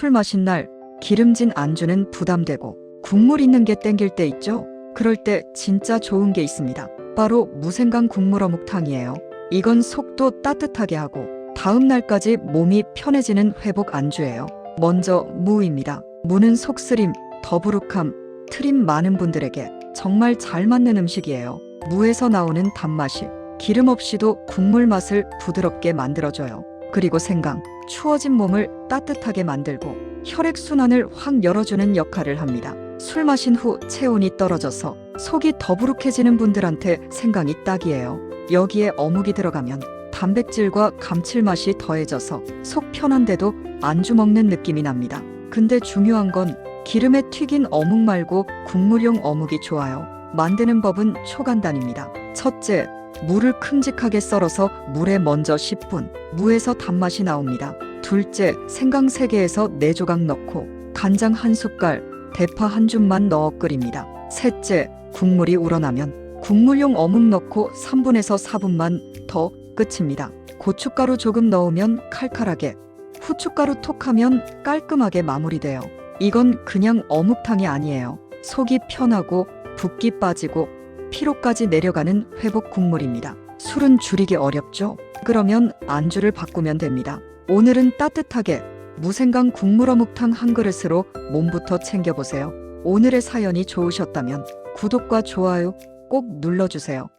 술 마신 날 기름진 안주는 부담되고 국물 있는 게 땡길 때 있죠? 그럴 때 진짜 좋은 게 있습니다. 바로 무생강 국물 어묵탕이에요. 이건 속도 따뜻하게 하고 다음 날까지 몸이 편해지는 회복 안주예요. 먼저 무입니다. 무는 속쓰림, 더부룩함, 트림 많은 분들에게 정말 잘 맞는 음식이에요. 무에서 나오는 단맛이 기름 없이도 국물 맛을 부드럽게 만들어줘요. 그리고 생강, 추워진 몸을 따뜻하게 만들고 혈액 순환을 확 열어주는 역할을 합니다. 술 마신 후 체온이 떨어져서 속이 더부룩해지는 분들한테 생강이 딱이에요. 여기에 어묵이 들어가면 단백질과 감칠맛이 더해져서 속 편한데도 안주 먹는 느낌이 납니다. 근데 중요한 건 기름에 튀긴 어묵 말고 국물용 어묵이 좋아요. 만드는 법은 초간단입니다. 첫째, 물을 큼직하게 썰어서 물에 먼저 10분, 무에서 단맛이 나옵니다. 둘째, 생강 3개에서 4조각 넣고 간장 한 숟갈, 대파 한 줌만 넣어 끓입니다. 셋째, 국물이 우러나면 국물용 어묵 넣고 3분에서 4분만 더 끝입니다. 고춧가루 조금 넣으면 칼칼하게, 후춧가루 톡 하면 깔끔하게 마무리돼요. 이건 그냥 어묵탕이 아니에요. 속이 편하고 붓기 빠지고 피로까지 내려가는 회복 국물입니다. 술은 줄이기 어렵죠? 그러면 안주를 바꾸면 됩니다. 오늘은 따뜻하게 무생강 국물 어묵탕 한 그릇으로 몸부터 챙겨보세요. 오늘의 사연이 좋으셨다면 구독과 좋아요 꼭 눌러주세요.